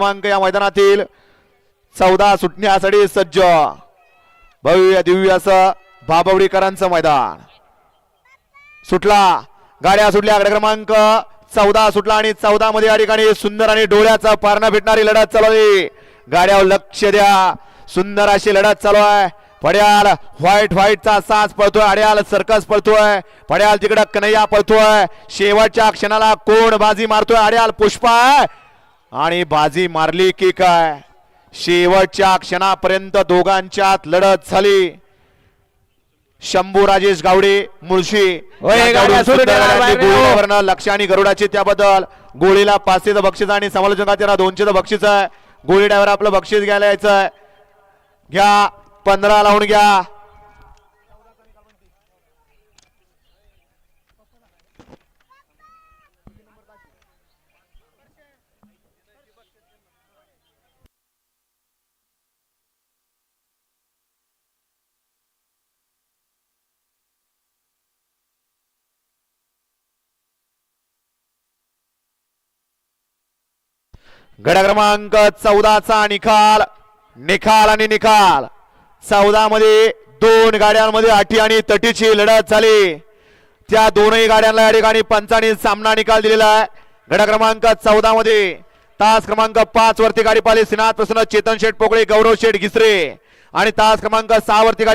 क्रमांक या मैदानातील चौदा सुटण्यासाठी सज्ज. भव्य दिव्य असं भाबवडीकरांचं मैदान. सुटला. गाड्या सुटल्या. गाड्या क्रमांक चौदा सुटला आणि चौदा मध्ये या ठिकाणी सुंदर आणि डोळ्याचा पारणा भेटणारी लढत चालू आहे. गाड्यावर लक्ष द्या. सुंदर अशी लढत चालू आहे. पड्याल व्हाईट व्हाईटचा साज पळतोय. अड्याल सर्कस पळतोय. पड्याल तिकडं कन्हैया पळतोय. शेवटच्या क्षणाला कोण बाजी मारतोय? अड्याल पुष्पा. आहे. आणि बाजी मारली की काय? शेवटच्या क्षणापर्यंत दोघांच्यात लढत झाली. शंभू राजेश गावडे मुळशी लक्ष आणि गरुडाची त्याबद्दल. गोळीला पाचशेचं बक्षीस आणि समालोचकात त्यांना दोनशेचं बक्षीस आहे. गोळी ड्रायव्हर आपलं बक्षीस घ्यायला यायचं घ्या पंधरा लावून घ्या. गड्या क्रमांक चौदाचा निकाल निकाल आणि निकाल. चौदा मध्ये दोन गाड्यांमध्ये अटी आणि तटीची लढत झाली. त्या दोनही गाड्यांना या ठिकाणी पंचाने सामना निकाल दिलेला आहे. गड क्रमांक चौदा मध्ये तास क्रमांक पाच वरती गाडी पाहिली. सिनाथ प्रसन्न चेतन शेठ पोकळे गौरव शेठ घिसरे. आणि तास क्रमांक सहा वरती गाडी